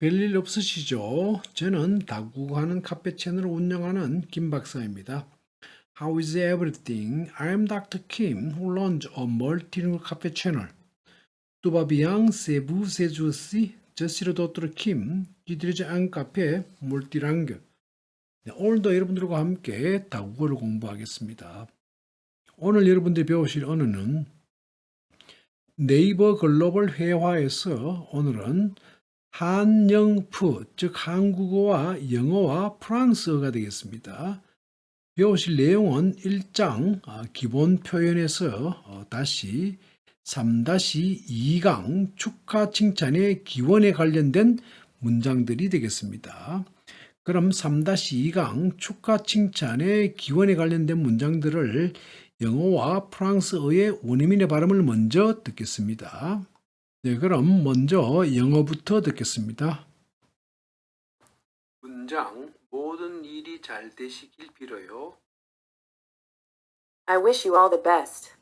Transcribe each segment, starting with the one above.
별일 없으시죠? 저는 다국어하는 카페 채널을 운영하는 김 박사입니다. How is everything? I'm Dr. Kim, who runs a multilingual cafe channel. Tout va bien, c'est vous, c'est aussi. Je suis le Dr. Kim, qui dirige un café multilingue. 네, 오늘도 여러분들과 함께 다국어를 공부하겠습니다. 오늘 여러분들이 배우실 언어는 네이버 글로벌 회화에서 오늘은 한영프, 즉 한국어와 영어와 프랑스어가 되겠습니다. 배우실 내용은 1장 아, 기본 표현에서 어, 다시 3-2강 축하 칭찬의 기원에 관련된 문장들이 되겠습니다. 그럼 3-2강 축하 칭찬의 기원에 관련된 문장들을 영어와 프랑스어의 원어민의 발음을 먼저 듣겠습니다. 네, 그럼 먼저 영어부터 듣겠습니다. 문장 모든 일이 잘 되시길 빌어요. I wish you all the best.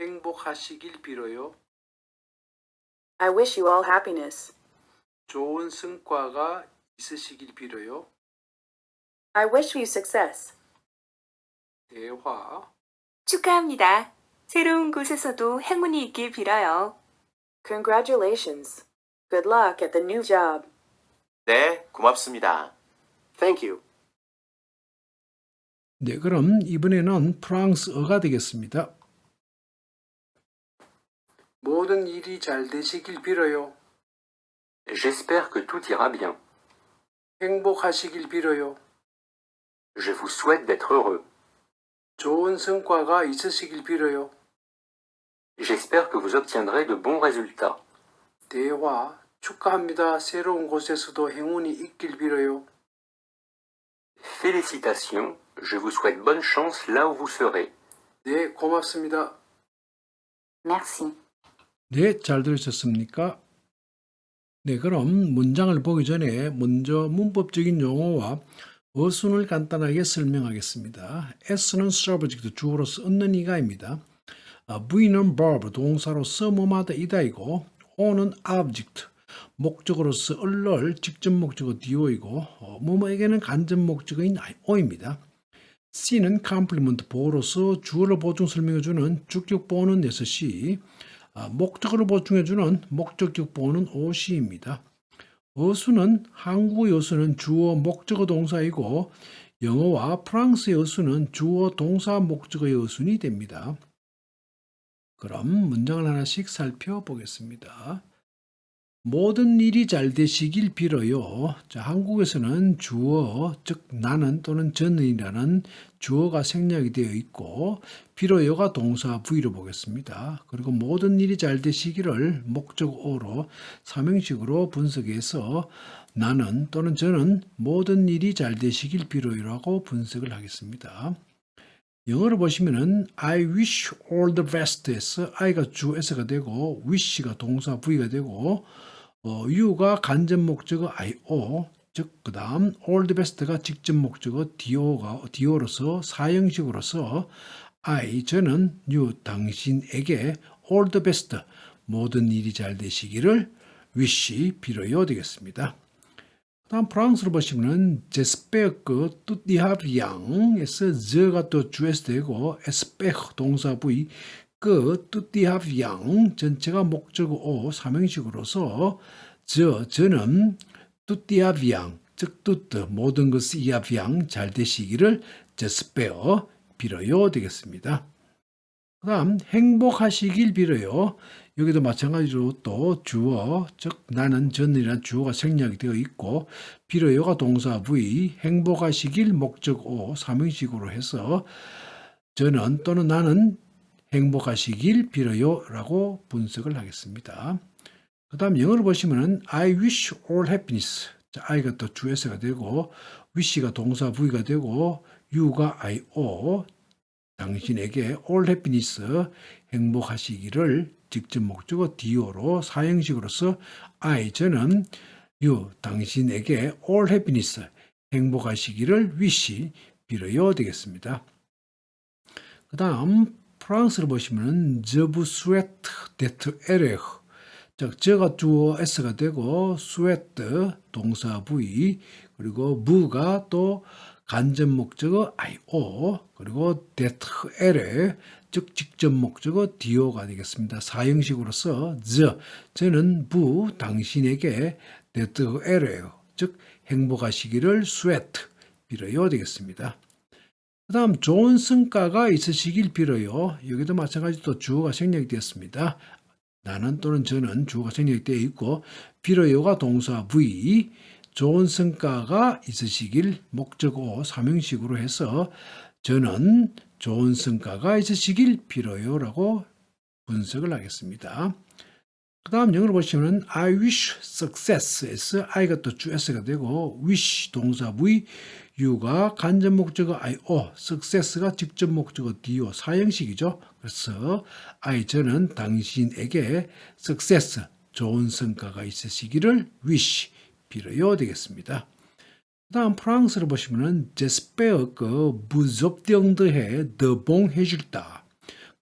행복하시길 빌어요. I wish you all happiness. 좋은 성과가 있으시길 빌어요. I wish you success. 대화 축하합니다. 새로운 곳에서도 행운이 있길 빌어요. Congratulations. Good luck at the new job. 네, 고맙습니다. Thank you. 네, 그럼 이번에는 프랑스어가 되겠습니다. 모든 일이 잘 되시길 빌어요. J'espère que tout ira bien. 행복하시길 빌어요. Je vous souhaite d'être heureux. 좋은 성과가 있으시길 빌어요. J'espère que vous obtiendrez de bons résultats. 대화 축하합니다. 새로운 곳에서도 행운이 있길 빌어요. Félicitations, je vous souhaite bonne chance là où vous serez. 네, 고맙습니다. Merci. 네, 잘 들으셨습니까? 네, 그럼 문장을 보기 전에 먼저 문법적인 용어와 어순을 간단하게 설명하겠습니다. S는 subject 주어로서 얻는 이가입니다. 아, V는 verb 동사로서 뭐마다 이다이고 O는 object 목적으로서 얼럴 직접 목적어 do이고 어, 뭐뭐에게는 간접 목적어인 o입니다. C는 complement 보로서 주어를 보충 설명해주는 주격 보어는 6시 아, 목적어를 보충해주는 목적격 보어는 OC입니다. 어수는 한국어 어수는 주어 목적어 동사이고 영어와 프랑스의 어수는 주어 동사 목적어의 어순이 됩니다. 그럼 문장을 하나씩 살펴보겠습니다. 모든 일이 잘 되시길 빌어요. 자, 한국에서는 주어, 즉 나는 또는 저는이라는 주어가 생략이 되어 있고 빌어요가 동사 부위로 보겠습니다. 그리고 모든 일이 잘 되시기를 목적어로 삼형식으로 분석해서 나는 또는 저는 모든 일이 잘 되시길 빌어요라고 분석을 하겠습니다. 영어를 보시면은 I wish all the best에서 I가 주어가 되고 wish가 동사 부위가 되고 어, you가 간접 목적어 IO 즉 그다음 all the best가 직접 목적어 DO가 DO로서 사형식으로서 I 저는 you 당신에게 all the best 모든 일이 잘 되시기를 wish 빌어요 되겠습니다. 다음 프랑스로 보시면은 제스페어 그 뚜띠하비앙에서 저가 또 주에서 되고 에스페흐 동사 부위 그 뚜띠하비앙 전체가 목적어 오 삼형식으로서 저 저는 뚜띠하비앙 즉 뚜뜨 모든 것이 이하비앙 잘 되시기를 제스페어 빌어요 되겠습니다. 그 다음 행복하시길 빌어요. 여기도 마찬가지로 또 주어 즉 나는 전이란 주어가 생략이 되어 있고 빌어요가 동사 부위 행복하시길 목적 오 삼형식으로 해서 저는 또는 나는 행복하시길 빌어요라고 분석을 하겠습니다. 그 다음 영어를 보시면은 I wish all happiness. 자, I가 또 주에서가 되고 wish가 동사 부위가 되고 you가 IO 당신에게 all happiness 행복하시기를 직접 목적어 do로 사형식으로서 I 저는 you 당신에게 all happiness 행복하시기를 wish 빌어요 되겠습니다. 그 다음 프랑스를 보시면 je vous souhaite d'être heureux 즉 저가 주어 s가 되고 sweat 동사 V 그리고 무가 또 간접 목적어 io 그리고 l 즉 직접 목적어 do가 되겠습니다. 사형식으로서 the 저는 부 당신에게 l예요. 즉 행복하시기를 sweat 빌어요 되겠습니다. 그 다음 좋은 성과가 있으시길 빌어요. 여기도 마찬가지로 주어가 생략이 되었습니다. 나는 또는 저는 주어가 생략이 되어 있고 빌어요가 동사 V 좋은 성과가 있으시길 목적어 삼형식으로 해서 저는 좋은 성과가 있으시길 빌어요 라고 분석을 하겠습니다. 그 다음 영어로 보시면 I wish success에서 I가 또 주S가 되고 wish 동사 V U가 간접 목적어 IO success가 직접 목적어 DO 사형식이죠. 그래서 I 저는 당신에게 success 좋은 성과가 있으시기를 wish 빌어요 되겠습니다. 그 다음 프랑스를 보시면은 제스페어 그 무접병드해 더봉 해줄다.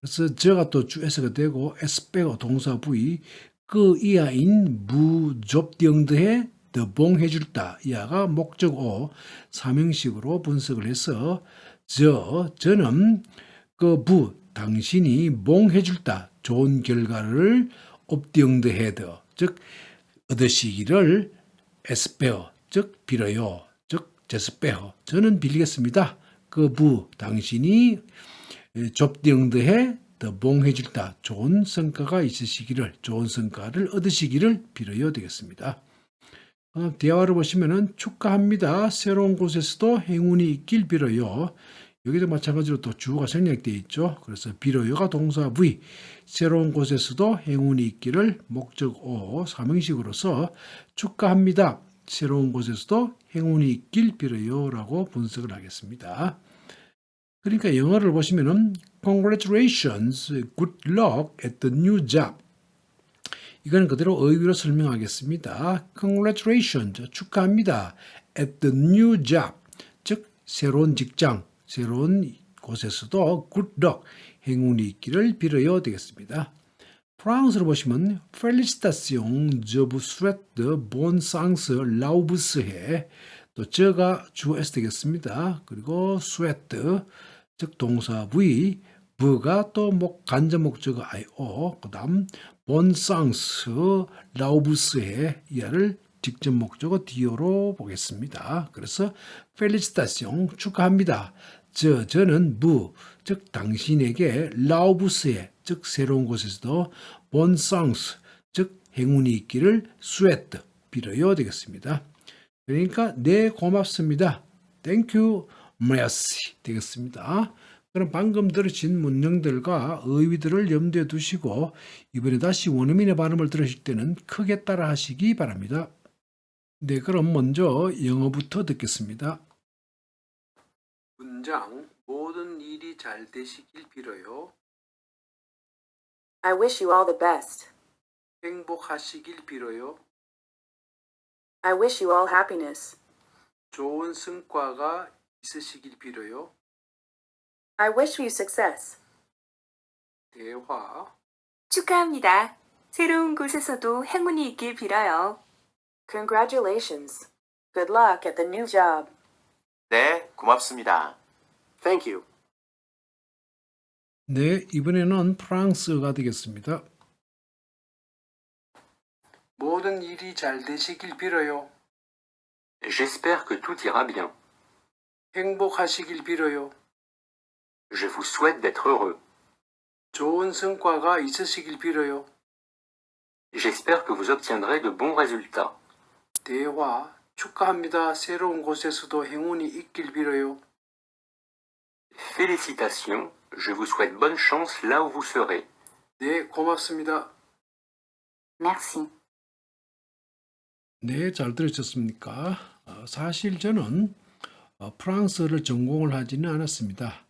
그래서 저가 또 주에서가 되고 에스페어 동사 부위 그 이하인 무접병드해 더봉 해줄다. 이하가 목적어 삼형식으로 분석을 해서 저 저는 그 부 당신이 몽해줄다. 좋은 결과를 옵병드헤드 즉 얻으시기를 에스페어 즉 빌어요 즉 제스페어. 저는 빌리겠습니다. 그 부 당신이 좁병드해 더 봉해줄다. 좋은 성과가 있으시기를 좋은 성과를 얻으시기를 빌어요 되겠습니다. 어, 대화를 보시면은 축하합니다. 새로운 곳에서도 행운이 있길 빌어요 여기도 마찬가지로 또 주어가 생략되어 있죠. 그래서 빌어요가 동사 V, 새로운 곳에서도 행운이 있기를 목적 O, 삼형식으로서 축하합니다. 새로운 곳에서도 행운이 있길 빌어요라고 분석을 하겠습니다. 그러니까 영어를 보시면은 Congratulations, good luck at the new job. 이건 그대로 의미로 설명하겠습니다. Congratulations, 축하합니다. at the new job, 즉 새로운 직장, 새로운 곳에서도 luck, 행운이 있기를 빌어요 되겠습니다. 프랑스로 보시면 Félicitations, je vous souhaite bon sens, laubs해 또 저가 주어 S 되겠습니다. 그리고 souhaite, 즉 동사 V, 부가 또 목, 간접 목적어 IO, 그 다음 bon sens, laubs해 이하를 직접 목적어 DO로 보겠습니다. 그래서 펠리스타시옹 축하합니다. 저 저는 무, 즉 당신에게 라우부스에 즉 새로운 곳에서도 본상스, 즉 행운이 있기를 스웨트 빌어요 되겠습니다. 그러니까 네 고맙습니다. 땡큐 메시 되겠습니다. 그럼 방금 들으신 문장들과 의미들을 염두에 두시고 이번에 다시 원어민의 발음을 들으실 때는 크게 따라 하시기 바랍니다. 네, 그럼 먼저 영어부터 듣겠습니다. 문장 모든 일이 잘 되시길 빌어요. I wish you all the best. 행복하시길 빌어요. I wish you all happiness. 좋은 성과가 있으시길 빌어요. I wish you success. 대화 축하합니다. 새로운 곳에서도 행운이 있길 빌어요. Congratulations. Good luck at the new job. 네, 고맙습니다. Thank you. 네, 이번에는 프랑스어가 되겠습니다. 모든 일이 잘 되시길 빌어요. J'espère que tout ira bien. 행복하시길 빌어요. Je vous souhaite d'être heureux. 좋은 성과가 있으시길 빌어요. J'espère que vous obtiendrez de bons résultats. 대화 축하합니다. 새로운 곳에서도 행운이 있길 빌어요. Félicitations, je vous souhaite bonne chance là où vous serez. 네, 고맙습니다. Merci. 네, 잘 들으셨습니까? 어, 사실 저는 어, 프랑스어를 전공을 하지는 않았습니다.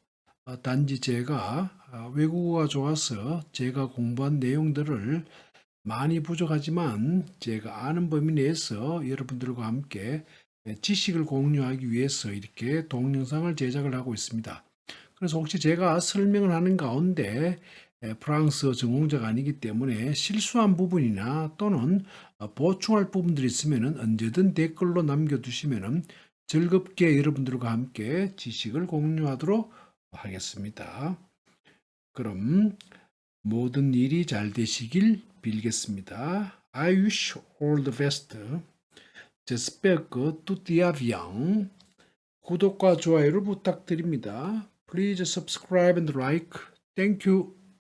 어, 단지 제가 어, 외국어가 좋아서 제가 공부한 내용들을 많이 부족하지만 제가 아는 범위 내에서 여러분들과 함께 지식을 공유하기 위해서 이렇게 동영상을 제작을 하고 있습니다. 그래서 혹시 제가 설명을 하는 가운데 에, 프랑스어 전공자가 아니기 때문에 실수한 부분이나 또는 어, 보충할 부분들이 있으면 언제든 댓글로 남겨두시면 즐겁게 여러분들과 함께 지식을 공유하도록 하겠습니다. 그럼 모든 일이 잘 되시길 빌겠습니다. I wish all the best. J'espère que tout ira bien. 구독과 좋아요를 부탁드립니다. Please subscribe and like. Thank you.